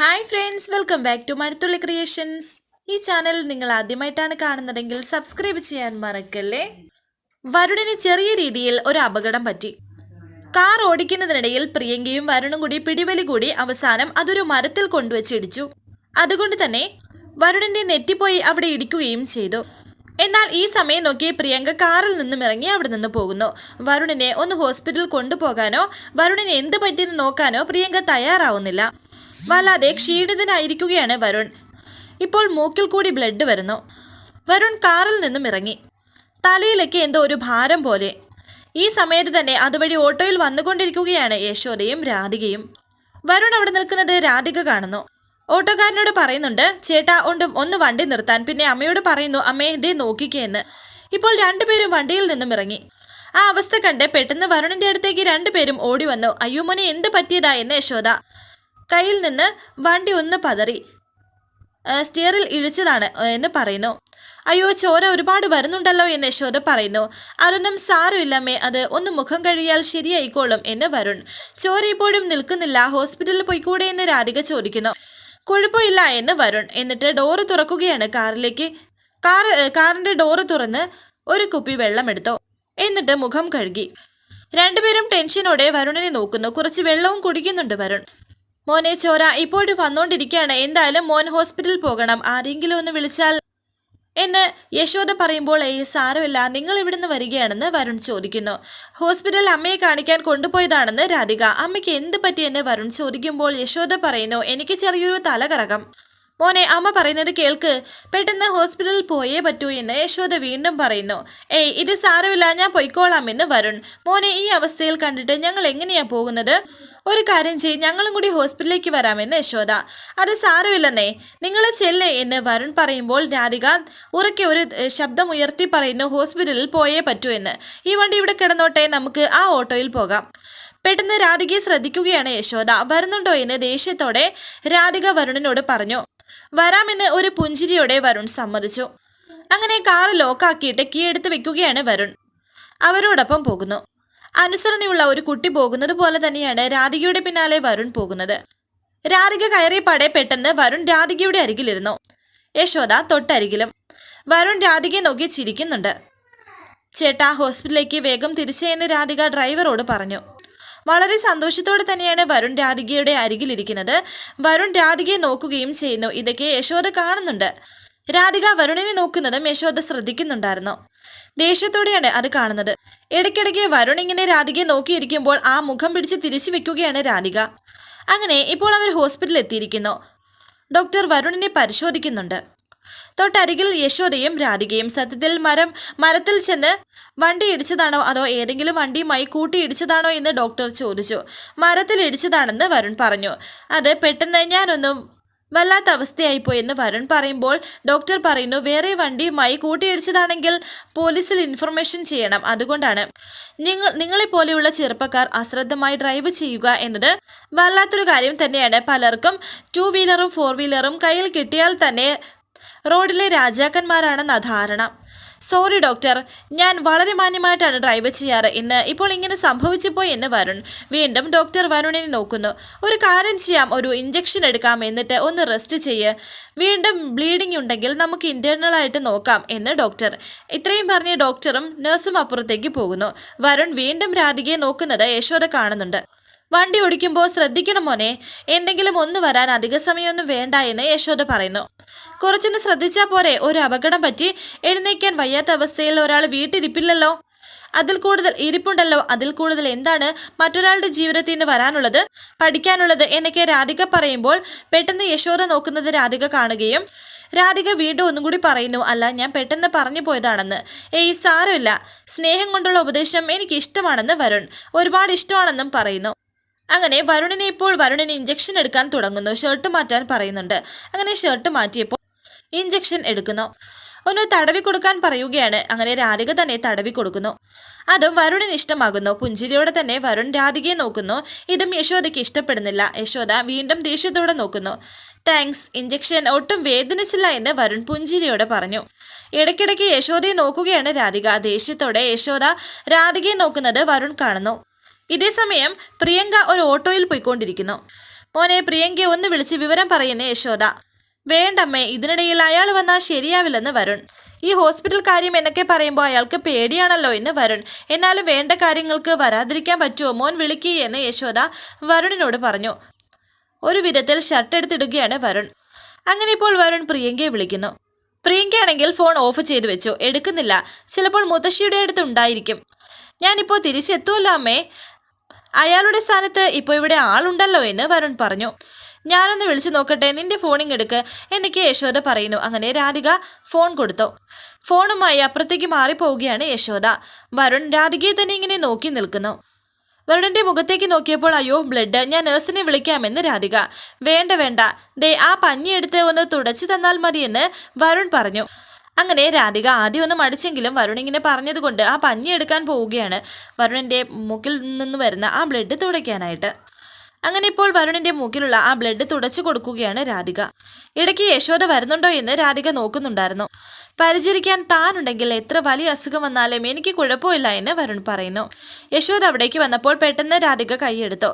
Hi friends welcome back to Mazhathulli creations ഈ channel നിങ്ങൾ ആദ്യമായിട്ടാണ് കാണുന്നതെങ്കിൽ സബ്സ്ക്രൈബ് ചെയ്യാൻ മറക്കല്ലേ? വരുണിന് ചെറിയ രീതിയിൽ ഒരു അപകടം പറ്റി. കാർ ഓടിക്കുന്നതിനിടയിൽ പ്രിയങ്കയും വരുണും കൂടി പിടിവലി കൂടി അവസാനം അതൊരു മരത്തിൽ കൊണ്ടുവച്ച് ഇടിച്ചു. അതുകൊണ്ട് തന്നെ വരുണിന്റെ നെറ്റിപ്പോയി അവിടെ ഇടിക്കുകയും ചെയ്തു. എന്നാൽ ഈ സമയം നോക്കി പ്രിയങ്ക കാറിൽ നിന്നും ഇറങ്ങി അവിടെ നിന്ന് പോകുന്നു. വരുണിനെ ഒന്ന് ഹോസ്പിറ്റലിൽ കൊണ്ടുപോകാനോ വരുണിനെ എന്ത് പറ്റിയെന്ന് നോക്കാനോ പ്രിയങ്ക തയ്യാറാവുന്നില്ല. വല്ലാതെ ക്ഷീണിതനായിരിക്കുകയാണ് വരുൺ. ഇപ്പോൾ മൂക്കിൽ കൂടി ബ്ലഡ് വരുന്നു. വരുൺ കാറിൽ നിന്നും ഇറങ്ങി. തലയിലേക്ക് എന്തോ ഒരു ഭാരം പോലെ. ഈ സമയത്ത് തന്നെ അതുവഴി ഓട്ടോയിൽ വന്നുകൊണ്ടിരിക്കുകയാണ് യശോദയും രാധികയും. വരുൺ അവിടെ നിൽക്കുന്നത് രാധിക കാണുന്നു. ഓട്ടോക്കാരനോട് പറയുന്നുണ്ട് ചേട്ടാ ഉണ്ട് ഒന്ന് വണ്ടി നിർത്താൻ. പിന്നെ അമ്മയോട് പറയുന്നു അമ്മയെ ഇതേ നോക്കിക്കേന്ന് ഇപ്പോൾ രണ്ടുപേരും വണ്ടിയിൽ നിന്നും ഇറങ്ങി. ആ അവസ്ഥ കണ്ട് പെട്ടെന്ന് വരുണിന്റെ അടുത്തേക്ക് രണ്ടുപേരും ഓടി വന്നു. അയ്യോ മോനെ എന്ത് പറ്റിയതാ എന്ന് യശോദ? കയ്യിൽ നിന്ന് വണ്ടി ഒന്ന് പതറി സ്റ്റിയറിൽ ഇഴിച്ചതാണ് എന്ന് പറയുന്നു. അയ്യോ ചോര ഒരുപാട് വരുന്നുണ്ടല്ലോ എന്ന് യശോദ പറയുന്നു. അരുണും സാരമില്ലമ്മേ അത് ഒന്ന് മുഖം കഴിയാൽ ശരിയായിക്കോളും എന്ന് വരുൺ. ചോര ഇപ്പോഴും നിൽക്കുന്നില്ല ഹോസ്പിറ്റലിൽ പോയിക്കൂടെ എന്ന് രാധിക ചോദിക്കുന്നു. കുഴപ്പമില്ല എന്ന് വരുൺ എന്നിട്ട് ഡോറ് തുറക്കുകയാണ്. കാറിലേക്ക് കാർ കാറിന്റെ ഡോറ് തുറന്ന് ഒരു കുപ്പി വെള്ളം എടുത്തു. എന്നിട്ട് മുഖം കഴുകി. രണ്ടുപേരും ടെൻഷനോടെ വരുണിനെ നോക്കുന്നു. കുറച്ച് വെള്ളവും കുടിക്കുന്നുണ്ട് വരുൺ. മോനെ ചോര ഇപ്പോഴും വന്നുകൊണ്ടിരിക്കുകയാണ് എന്തായാലും മോൻ ഹോസ്പിറ്റലിൽ പോകണം. ആരെങ്കിലും ഒന്ന് വിളിച്ചാൽ എന്ന് യശോദ പറയുമ്പോൾ ഏയ് സാരമില്ല. നിങ്ങൾ ഇവിടുന്ന് വരികയാണെന്ന് വരുൺ ചോദിക്കുന്നു. ഹോസ്പിറ്റലിൽ അമ്മയെ കാണിക്കാൻ കൊണ്ടുപോയതാണെന്ന് രാധിക. അമ്മയ്ക്ക് എന്ത് പറ്റിയെന്ന് വരുൺ ചോദിക്കുമ്പോൾ യശോദ പറയുന്നു എനിക്ക് ചെറിയൊരു തലകറകം മോനെ അമ്മ പറയുന്നത് കേൾക്ക്. പെട്ടെന്ന് ഹോസ്പിറ്റലിൽ പോയേ പറ്റൂ എന്ന് യശോദ വീണ്ടും പറയുന്നു. ഏയ് ഇത് സാരമില്ല. ഞാൻ പൊയ്ക്കോളാം എന്ന് വരുൺ. മോനെ ഈ അവസ്ഥയിൽ കണ്ടിട്ട് ഞങ്ങൾ എങ്ങനെയാ പോകുന്നത്? ഒരു കാര്യം ചെയ്യും ഞങ്ങളും കൂടി ഹോസ്പിറ്റലിലേക്ക് വരാമെന്ന് യശോദ. അത് സാരമില്ലെന്നേ. നിങ്ങളെ ചെല്ലേ എന്ന് വരുൺ പറയുമ്പോൾ രാധിക ഉറക്കെ ഒരു ശബ്ദം ഉയർത്തി പറയുന്നു ഹോസ്പിറ്റലിൽ പോയേ പറ്റൂ എന്ന്. ഈ വണ്ടി ഇവിടെ കിടന്നോട്ടെ നമുക്ക് ആ ഓട്ടോയിൽ പോകാം. പെട്ടെന്ന് രാധികയെ ശ്രദ്ധിക്കുകയാണ് യശോദ. വരുന്നുണ്ടോ? എന്ന് ദേഷ്യത്തോടെ രാധിക വരുണിനോട് പറഞ്ഞു. വരാമെന്ന് ഒരു പുഞ്ചിരിയോടെ വരുൺ സമ്മതിച്ചു. അങ്ങനെ കാറ് ലോക്കാക്കിയിട്ട് കീ എടുത്ത് വെക്കുകയാണ് വരുൺ. അവരോടൊപ്പം പോകുന്നു. അനുസരണയുള്ള ഒരു കുട്ടി പോകുന്നത് പോലെ തന്നെയാണ് രാധികയുടെ പിന്നാലെ വരുൺ പോകുന്നത്. രാധിക കയറിയപ്പാടെ പെട്ടെന്ന് വരുൺ രാധികയുടെ അരികിലിരുന്നു. യശോദ തൊട്ടരികിലും. വരുൺ രാധികയെ നോക്കി ചിരിക്കുന്നുണ്ട്. ചേട്ടാ ഹോസ്പിറ്റലിലേക്ക് വേഗം തിരിച്ചെന്ന് രാധിക ഡ്രൈവറോട് പറഞ്ഞു. വളരെ സന്തോഷത്തോടെ തന്നെയാണ് വരുൺ രാധികയുടെ അരികിലിരിക്കുന്നത്. വരുൺ രാധികയെ നോക്കുകയും ചെയ്യുന്നു. ഇതൊക്കെ യശോദ കാണുന്നുണ്ട്. രാധിക വരുണിനെ നോക്കുന്നതും യശോദ ശ്രദ്ധിക്കുന്നുണ്ടായിരുന്നു. ദേഷ്യത്തോടെയാണ് അത് കാണുന്നത്. ഇടയ്ക്കിടയ്ക്ക് വരുൺ ഇങ്ങനെ രാധികയെ നോക്കിയിരിക്കുമ്പോൾ ആ മുഖം പിടിച്ച് തിരിച്ചു വെക്കുകയാണ് രാധിക. അങ്ങനെ ഇപ്പോൾ അവർ ഹോസ്പിറ്റലിൽ എത്തിയിരിക്കുന്നു. ഡോക്ടർ വരുണിനെ പരിശോധിക്കുന്നുണ്ട്. തൊട്ടരികിൽ യശോദയും രാധികയും. സത്യത്തിൽ മരം മരത്തിൽ ചെന്ന് വണ്ടി ഇടിച്ചതാണോ അതോ ഏതെങ്കിലും വണ്ടിയുമായി കൂട്ടി ഇടിച്ചതാണോ എന്ന് ഡോക്ടർ ചോദിച്ചു. മരത്തിൽ ഇടിച്ചതാണെന്ന് വരുൺ പറഞ്ഞു. അത് പെട്ടെന്ന് ഞാനൊന്നും വല്ലാത്ത അവസ്ഥയായിപ്പോയെന്ന് വരുൺ പറയുമ്പോൾ ഡോക്ടർ പറയുന്നു വേറെ വണ്ടിയുമായി കൂട്ടിയിടിച്ചതാണെങ്കിൽ പോലീസിൽ ഇൻഫർമേഷൻ ചെയ്യണം. അതുകൊണ്ടാണ് നിങ്ങൾ നിങ്ങളെപ്പോലെയുള്ള ചെറുപ്പക്കാർ അശ്രദ്ധമായി ഡ്രൈവ് ചെയ്യുക എന്നത് വല്ലാത്തൊരു കാര്യം തന്നെയാണ്. പലർക്കും ടു വീലറും ഫോർ വീലറും കയ്യിൽ കിട്ടിയാൽ തന്നെ റോഡിലെ രാജാക്കന്മാരാണെന്ന ധാരണ. സോറി ഡോക്ടർ ഞാൻ വളരെ മാന്യമായിട്ടാണ് ഡ്രൈവ് ചെയ്യാറ്. ഇന്ന് ഇപ്പോൾ ഇങ്ങനെ സംഭവിച്ചു പോയി എന്ന് വരുൺ വീണ്ടും ഡോക്ടർ വരുണിനെ നോക്കുന്നു. ഒരു കാര്യം ചെയ്യാം. ഒരു ഇഞ്ചക്ഷൻ എടുക്കാം എന്നിട്ട് ഒന്ന് റെസ്റ്റ് ചെയ്യ്. വീണ്ടും ബ്ലീഡിംഗ് ഉണ്ടെങ്കിൽ നമുക്ക് ഇന്റേണൽ ആയിട്ട് നോക്കാം എന്ന് ഡോക്ടർ ഇത്രയും പറഞ്ഞ് ഡോക്ടറും നഴ്സും അപ്പുറത്തേക്ക് പോകുന്നു. വരുൺ വീണ്ടും രാധികയെ നോക്കുന്നത് യശോദ കാണുന്നുണ്ട്. വണ്ടി ഓടിക്കുമ്പോൾ ശ്രദ്ധിക്കണം മോനെ. എന്തെങ്കിലും ഒന്ന് വരാൻ അധിക സമയമൊന്നും വേണ്ട എന്ന് യശോദ പറയുന്നു. കുറച്ചൊന്ന് ശ്രദ്ധിച്ചാൽ പോരെ. ഒരു അപകടം പറ്റി എഴുന്നേക്കാൻ വയ്യാത്ത അവസ്ഥയിൽ ഒരാൾ വീട്ടിരിപ്പില്ലല്ലോ. അതിൽ കൂടുതൽ ഇരിപ്പുണ്ടല്ലോ. അതിൽ കൂടുതൽ എന്താണ് മറ്റൊരാളുടെ ജീവിതത്തിൽ നിന്ന് വരാനുള്ളത്? പഠിക്കാനുള്ളത് എന്നൊക്കെ രാധിക പറയുമ്പോൾ പെട്ടെന്ന് യശോദ നോക്കുന്നത് രാധിക കാണുകയും രാധിക വീണ്ടും ഒന്നും കൂടി പറയുന്നു അല്ല ഞാൻ പെട്ടെന്ന് പറഞ്ഞു പോയതാണെന്ന്. ഏയ് സാരമില്ല. സ്നേഹം കൊണ്ടുള്ള ഉപദേശം എനിക്ക് ഇഷ്ടമാണെന്ന് വരുൺ. ഒരുപാട് ഇഷ്ടമാണെന്നും പറയുന്നു. അങ്ങനെ വരുണിനെ ഇപ്പോൾ വരുണിന് ഇഞ്ചക്ഷൻ എടുക്കാൻ തുടങ്ങുന്നു. ഷർട്ട് മാറ്റാൻ പറയുന്നുണ്ട്. അങ്ങനെ ഷർട്ട് മാറ്റിയപ്പോൾ ഇഞ്ചക്ഷൻ എടുക്കുന്നു. ഒന്ന് തടവി കൊടുക്കാൻ പറയുകയാണ്. അങ്ങനെ രാധിക തന്നെ തടവി കൊടുക്കുന്നു. അതും വരുണിന് ഇഷ്ടമാകുന്നു. പുഞ്ചിരിയോടെ തന്നെ വരുൺ രാധികയെ നോക്കുന്നു. ഇതും യശോദയ്ക്ക് ഇഷ്ടപ്പെടുന്നില്ല. യശോദ വീണ്ടും ദേഷ്യത്തോടെ നോക്കുന്നു. താങ്ക്സ് ഇഞ്ചക്ഷൻ ഒട്ടും വേദനിച്ചില്ല എന്ന് വരുൺ പുഞ്ചിരിയോടെ പറഞ്ഞു. ഇടയ്ക്കിടയ്ക്ക് യശോദയെ നോക്കുകയാണ് രാധിക. ദേഷ്യത്തോടെ യശോദ രാധികയെ നോക്കുന്നത് വരുൺ കാണുന്നു. ഇതേ സമയം പ്രിയങ്ക ഒരു ഓട്ടോയിൽ പോയിക്കൊണ്ടിരിക്കുന്നു. മോനെ പ്രിയങ്കയെ ഒന്ന് വിളിച്ച് വിവരം പറയുന്ന യശോദ. വേണ്ടമ്മേ ഇതിനിടയിൽ അയാൾ വന്നാൽ ശരിയാവില്ലെന്ന് വരുൺ. ഈ ഹോസ്പിറ്റൽ കാര്യം എന്നൊക്കെ പറയുമ്പോൾ അയാൾക്ക് പേടിയാണല്ലോ എന്ന് വരുൺ. എന്നാലും വേണ്ട കാര്യങ്ങൾക്ക് വരാതിരിക്കാൻ പറ്റുമോ? മോൻ വിളിക്കേ എന്ന് യശോദ വരുണിനോട് പറഞ്ഞു. ഒരു വിധത്തിൽ ഷർട്ട് എടുത്തിടുകയാണ് വരുൺ. അങ്ങനെ ഇപ്പോൾ വരുൺ പ്രിയങ്കയെ വിളിക്കുന്നു. പ്രിയങ്കയാണെങ്കിൽ ഫോൺ ഓഫ് ചെയ്തു വെച്ചു. എടുക്കുന്നില്ല. ചിലപ്പോൾ മുത്തശ്ശിയുടെ അടുത്ത് ഉണ്ടായിരിക്കും. ഞാനിപ്പോൾ തിരിച്ചെത്തുമല്ലോ അമ്മേ. അയാളുടെ സ്ഥാനത്ത് ഇപ്പോൾ ഇവിടെ ആളുണ്ടല്ലോ എന്ന് വരുൺ പറഞ്ഞു. ഞാനൊന്ന് വിളിച്ചു നോക്കട്ടെ. നിന്റെ ഫോണിങ് എടുക്ക്. എനിക്ക് യശോദ പറയുന്നു. അങ്ങനെ രാധിക ഫോൺ കൊടുത്തു. ഫോണുമായി അപ്പുറത്തേക്ക് മാറിപ്പോവുകയാണ് യശോദ. വരുൺ രാധികയെ തന്നെ ഇങ്ങനെ നോക്കി നിൽക്കുന്നു. വരുണിന്റെ മുഖത്തേക്ക് നോക്കിയപ്പോൾ അയ്യോ ബ്ലഡ് ഞാൻ നേഴ്സിനെ വിളിക്കാമെന്ന് രാധിക. വേണ്ട വേണ്ട. ദേ ആ പഞ്ഞി എടുത്ത് ഒന്ന് തുടച്ചു തന്നാൽ മതിയെന്ന് വരുൺ പറഞ്ഞു. അങ്ങനെ രാധിക ആദ്യം ഒന്ന് മടിച്ചെങ്കിലും വരുൺ ഇങ്ങനെ പറഞ്ഞതുകൊണ്ട് ആ പഞ്ഞി എടുക്കാൻ പോവുകയാണ്. വരുണിന്റെ മുക്കിൽ നിന്ന് വരുന്ന ആ ബ്ലഡ് തുടയ്ക്കാനായിട്ട്. അങ്ങനെ ഇപ്പോൾ വരുണിന്റെ മൂക്കിലുള്ള ആ ബ്ലഡ് തുടച്ചു കൊടുക്കുകയാണ് രാധിക. ഇടയ്ക്ക് യശോദ വരുന്നുണ്ടോ എന്ന് രാധിക നോക്കുന്നുണ്ടായിരുന്നു. പരിചരിക്കാൻ താനുണ്ടെങ്കിൽ എത്ര വലിയ അസുഖം വന്നാലും എനിക്ക് കുഴപ്പമില്ല എന്ന് വരുൺ പറയുന്നു. യശോദ അവിടേക്ക് വന്നപ്പോൾ പെട്ടെന്ന് രാധിക കൈയെടുത്തു.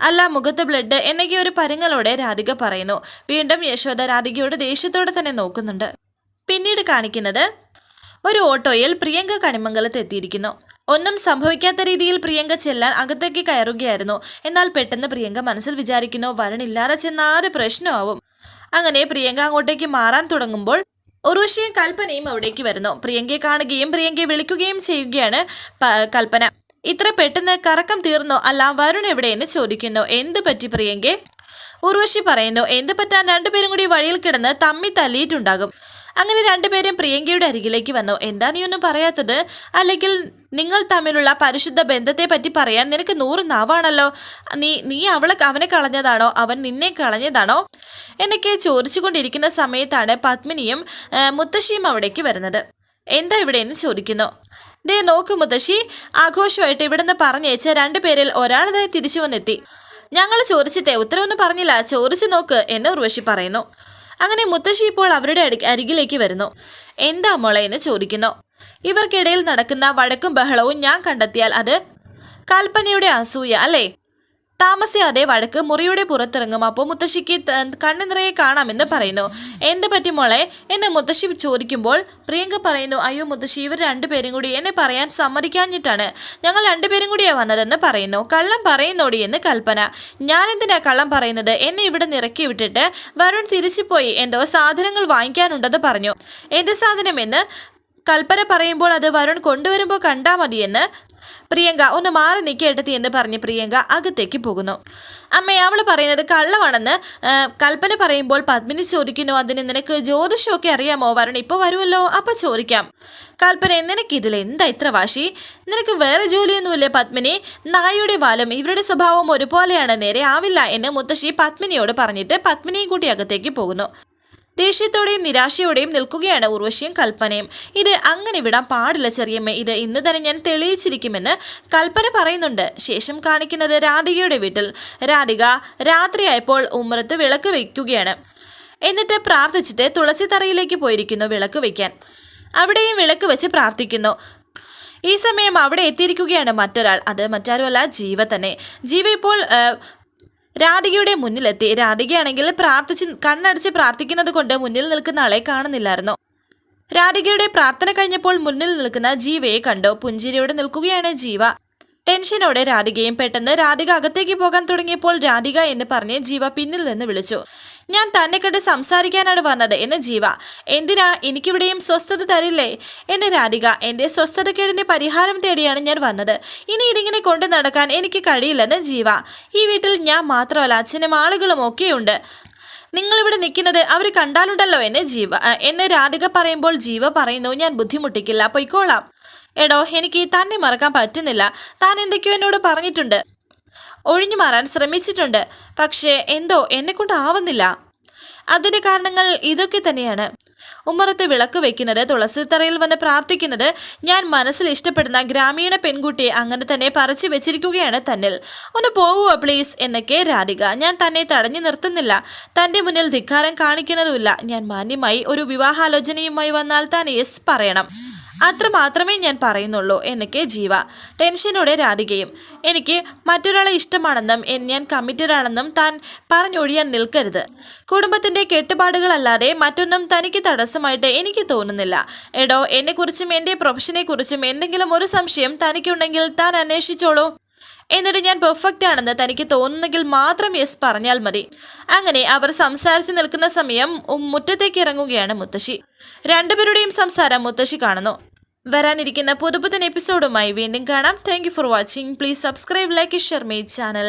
അല്ല മുഖത്ത് ബ്ലഡ് എന്നൊക്കെ ഒരു പരുങ്ങലോടെ രാധിക പറയുന്നു. വീണ്ടും യശോദ രാധികയോട് ദേഷ്യത്തോടെ തന്നെ നോക്കുന്നുണ്ട്. പിന്നീട് കാണിക്കുന്നത് ഒരു ഓട്ടോയിൽ പ്രിയങ്ക കണിമംഗലത്ത് എത്തിയിരിക്കുന്നു. ഒന്നും സംഭവിക്കാത്ത രീതിയിൽ പ്രിയങ്ക ചെല്ലാൻ അകത്തേക്ക് കയറുകയായിരുന്നു. എന്നാൽ പെട്ടെന്ന് പ്രിയങ്ക മനസ്സിൽ വിചാരിക്കുന്നു വരണില്ലാതെ ചെന്ന ആര് പ്രശ്നമാവും? അങ്ങനെ പ്രിയങ്ക അങ്ങോട്ടേക്ക് മാറാൻ തുടങ്ങുമ്പോൾ ഉർവശിയും കൽപ്പനയും അവിടേക്ക് വരുന്നു. പ്രിയങ്കയെ കാണുകയും പ്രിയങ്കയെ വിളിക്കുകയും ചെയ്യുകയാണ് കൽപ്പന. ഇത്ര പെട്ടെന്ന് കറക്കം തീർന്നോ? അല്ല വരുൺ എവിടെയെന്ന് ചോദിക്കുന്നു. എന്ത് പറ്റി പ്രിയങ്കെ? ഉർവശി പറയുന്നു എന്ത് പറ്റാൻ രണ്ടുപേരും കൂടി വഴിയിൽ കിടന്ന് തമ്മി തല്ലിയിട്ടുണ്ടാകും. അങ്ങനെ രണ്ടുപേരും പ്രിയങ്കയുടെ അരികിലേക്ക് വന്നു. എന്താ നീ ഒന്നും പറയാത്തത്? അല്ലെങ്കിൽ നിങ്ങൾ തമ്മിലുള്ള പരിശുദ്ധ ബന്ധത്തെ പറ്റി പറയാൻ നിനക്ക് നൂറ് നാവാണല്ലോ. നീ നീ അവളെ അവനെ കളഞ്ഞതാണോ? അവൻ നിന്നെ കളഞ്ഞതാണോ? എന്നൊക്കെ ചോദിച്ചുകൊണ്ടിരിക്കുന്ന സമയത്താണ് പത്മിനിയും മുത്തശ്ശിയും അവിടേക്ക് വരുന്നത്. എന്താ ഇവിടെ എന്ന് ചോദിക്കുന്നു. ദേ നോക്ക് മുത്തശ്ശി ആഘോഷമായിട്ട് ഇവിടുന്ന് പറഞ്ഞയച്ച രണ്ടുപേരിൽ ഒരാളതായി തിരിച്ചു വന്നെത്തി. ഞങ്ങൾ ചോദിച്ചിട്ടേ ഉത്തരവൊന്നും പറഞ്ഞില്ല. ചോദിച്ചു നോക്ക് എന്ന് ഉർവശി പറയുന്നു. അങ്ങനെ മുത്തശ്ശി ഇപ്പോൾ അവരുടെ അരികിലേക്ക് വരുന്നു. എന്താ മോളെ? എന്ന് ചോദിക്കുന്നു. ഇവർക്കിടയിൽ നടക്കുന്ന വഴക്കും ബഹളവും ഞാൻ കണ്ടെത്തിയാൽ അത്? കൽപ്പനയുടെ അസൂയ അല്ലേ? താമസിയാതെ വഴക്ക് മുറിയുടെ പുറത്തിറങ്ങും. അപ്പോൾ മുത്തശ്ശിക്ക് കണ്ണു നിറയെ കാണാമെന്ന് പറയുന്നു. എന്ത് പറ്റി മോളെ? എന്നെ മുത്തശ്ശി ചോദിക്കുമ്പോൾ പ്രിയങ്ക പറയുന്നു അയ്യോ മുത്തശ്ശി ഇവർ രണ്ടുപേരും കൂടി എന്നെ പറയാൻ സമ്മതിക്കാഞ്ഞിട്ടാണ്. ഞങ്ങൾ രണ്ടുപേരും കൂടിയാണ് വന്നതെന്ന് പറയുന്നു. കള്ളം പറയുന്നോടി എന്ന് കൽപ്പന. ഞാൻ എന്തിനാ കള്ളം പറയുന്നത്? എന്നെ ഇവിടെ നിറക്കി വിട്ടിട്ട് വരുൺ തിരിച്ചു പോയി എന്തോ സാധനങ്ങൾ വാങ്ങിക്കാനുണ്ടെന്ന് പറഞ്ഞു. എന്ത് സാധനമെന്ന് കൽപ്പന പറയുമ്പോൾ അത് വരുൺ കൊണ്ടുവരുമ്പോൾ കണ്ടാ മതിയെന്ന് പ്രിയങ്ക ഒന്ന് മാറി നിൽക്കേട്ടത്തി എന്ന് പറഞ്ഞ് പ്രിയങ്ക അകത്തേക്ക് പോകുന്നു. അമ്മ അവൾ പറയുന്നത് കള്ളമാണെന്ന് കൽപ്പന പറയുമ്പോൾ പത്മിനി ചോദിക്കുന്നു അതിന് നിനക്ക് ജ്യോതിഷമൊക്കെ അറിയാമോ? വരണം ഇപ്പോൾ വരുമല്ലോ അപ്പം ചോദിക്കാം. കൽപ്പന നിനക്ക് ഇതിൽ എന്താ ഇത്ര വാശി? നിനക്ക് വേറെ ജോലിയൊന്നുമില്ലേ പത്മിനി? നായയുടെ വാലും ഇവരുടെ സ്വഭാവം ഒരുപോലെയാണ് നേരെ ആവില്ല എന്ന് മുത്തശ്ശി പത്മിനിയോട് പറഞ്ഞിട്ട് പത്മിനിയും കൂട്ടി അകത്തേക്ക് പോകുന്നു. ദേഷ്യത്തോടെയും നിരാശയോടെയും നിൽക്കുകയാണ് ഉർവശിയും കൽപ്പനയും. ഇത് അങ്ങനെ വിടാൻ പാടില്ല ചെറിയമ്മ. ഇത് ഇന്ന് തന്നെ ഞാൻ തെളിയിച്ചിരിക്കുമെന്ന് കൽപ്പന പറയുന്നുണ്ട്. ശേഷം കാണിക്കുന്നത് രാധികയുടെ വീട്ടിൽ. രാധിക രാത്രിയായപ്പോൾ ഉമ്മറത്ത് വിളക്ക് വയ്ക്കുകയാണ്. എന്നിട്ട് പ്രാർത്ഥിച്ചിട്ട് തുളസി തറയിലേക്ക് പോയിരിക്കുന്നു വിളക്ക് വയ്ക്കാൻ. അവിടെയും വിളക്ക് വെച്ച് പ്രാർത്ഥിക്കുന്നു. ഈ സമയം അവിടെ എത്തിയിരിക്കുകയാണ് മറ്റൊരാൾ. അത് മറ്റാരുമല്ല ജീവ തന്നെ. ജീവ ഇപ്പോൾ രാധികയുടെ മുന്നിലെത്തി. രാധികയാണെങ്കിൽ പ്രാർത്ഥിച്ച് കണ്ണടച്ച് പ്രാർത്ഥിക്കുന്നത് കൊണ്ട് മുന്നിൽ നിൽക്കുന്ന ആളെ കാണുന്നില്ലായിരുന്നു. രാധികയുടെ പ്രാർത്ഥന കഴിഞ്ഞപ്പോൾ മുന്നിൽ നിൽക്കുന്ന ജീവയെ കണ്ടു. പുഞ്ചിരിയോടെ നിൽക്കുകയാണ് ജീവ. ടെൻഷനോടെ രാധികയും പെട്ടെന്ന് രാധിക അകത്തേക്ക് പോകാൻ തുടങ്ങിയപ്പോൾ രാധിക എന്ന് പറഞ്ഞ് ജീവ പിന്നിൽ നിന്ന് വിളിച്ചു. ഞാൻ തന്നെ കണ്ട് സംസാരിക്കാനാണ് വന്നത്. എന്ന് ജീവ എന്തിനാ എനിക്കിവിടെയും സ്വസ്ഥത തരില്ലേ? എന്നെ രാധിക എന്റെ സ്വസ്ഥതക്കേടിന്റെ പരിഹാരം തേടിയാണ് ഞാൻ വന്നത്. ഇനി ഇതിങ്ങനെ കൊണ്ടു നടക്കാൻ എനിക്ക് കഴിയില്ലെന്ന് ജീവ ഈ വീട്ടിൽ ഞാൻ മാത്രമല്ല അച്ഛനും ആളുകളും ഒക്കെയുണ്ട്. നിങ്ങളിവിടെ നിൽക്കുന്നത് അവർ കണ്ടാലുണ്ടല്ലോ എന്നെ ജീവ എന്നെ രാധിക പറയുമ്പോൾ ജീവ പറയുന്നു ഞാൻ ബുദ്ധിമുട്ടിക്കില്ല പൊയ്ക്കോളാം. എടോ എനിക്ക് തന്നെ മറക്കാൻ പറ്റുന്നില്ല. താൻ എന്തൊക്കെയോ എന്നോട് പറഞ്ഞിട്ടുണ്ട്. ഒഴിഞ്ഞു മാറാൻ ശ്രമിച്ചിട്ടുണ്ട്. പക്ഷേ എന്തോ എന്നെ കൊണ്ട് ആവുന്നില്ല അതിന്റെ കാരണങ്ങൾ ഇതൊക്കെ തന്നെയാണ്. ഉമ്മറത്ത് വിളക്ക് വെക്കുന്നത് തുളസിത്തറയിൽ വന്ന് പ്രാർത്ഥിക്കുന്നത് ഞാൻ മനസ്സിൽ ഇഷ്ടപ്പെടുന്ന ഗ്രാമീണ പെൺകുട്ടിയെ അങ്ങനെ തന്നെ പറിച്ചു വെച്ചിരിക്കുകയാണ് തന്നിൽ. ഒന്ന് പോവുക പ്ലീസ്? എന്നൊക്കെ രാധിക. ഞാൻ തന്നെ തടഞ്ഞു നിർത്തുന്നില്ല. തന്റെ മുന്നിൽ ധിക്കാരം കാണിക്കുന്നതുമില്ല. ഞാൻ മാന്യമായി ഒരു വിവാഹാലോചനയുമായി വന്നാൽ താൻ യെസ് പറയണം. അത്ര മാത്രമേ ഞാൻ പറയുന്നുള്ളൂ എന്നൊക്കെ ജീവ. ടെൻഷനോടെ രാധികയും എനിക്ക് മറ്റൊരാളെ ഇഷ്ടമാണെന്നും ഞാൻ കമ്മിറ്റഡ് ആണെന്നും താൻ പറഞ്ഞൊഴിയാൻ നിൽക്കരുത്. കുടുംബത്തിന്റെ കെട്ടുപാടുകളല്ലാതെ മറ്റൊന്നും തനിക്ക് തടസ്സമായിട്ട് എനിക്ക് തോന്നുന്നില്ല. എടോ എന്നെക്കുറിച്ചും എന്റെ പ്രൊഫഷനെക്കുറിച്ചും എന്തെങ്കിലും ഒരു സംശയം തനിക്കുണ്ടെങ്കിൽ താൻ അന്വേഷിച്ചോളൂ. എന്നിട്ട് ഞാൻ പെർഫെക്റ്റ് ആണെന്ന് തനിക്ക് തോന്നുന്നെങ്കിൽ മാത്രം യെസ് പറഞ്ഞാൽ മതി. അങ്ങനെ അവർ സംസാരിച്ച് നിൽക്കുന്ന സമയം മുറ്റത്തേക്ക് ഇറങ്ങുകയാണ് മുത്തശ്ശി. രണ്ടുപേരുടെയും സംസാരം മുത്തശ്ശി കാണുന്നു. വരാനിരിക്കുന്ന പുതുപുത്തൻ എപ്പിസോഡുമായി വീണ്ടും കാണാം. Thank for watching please subscribe like share my channel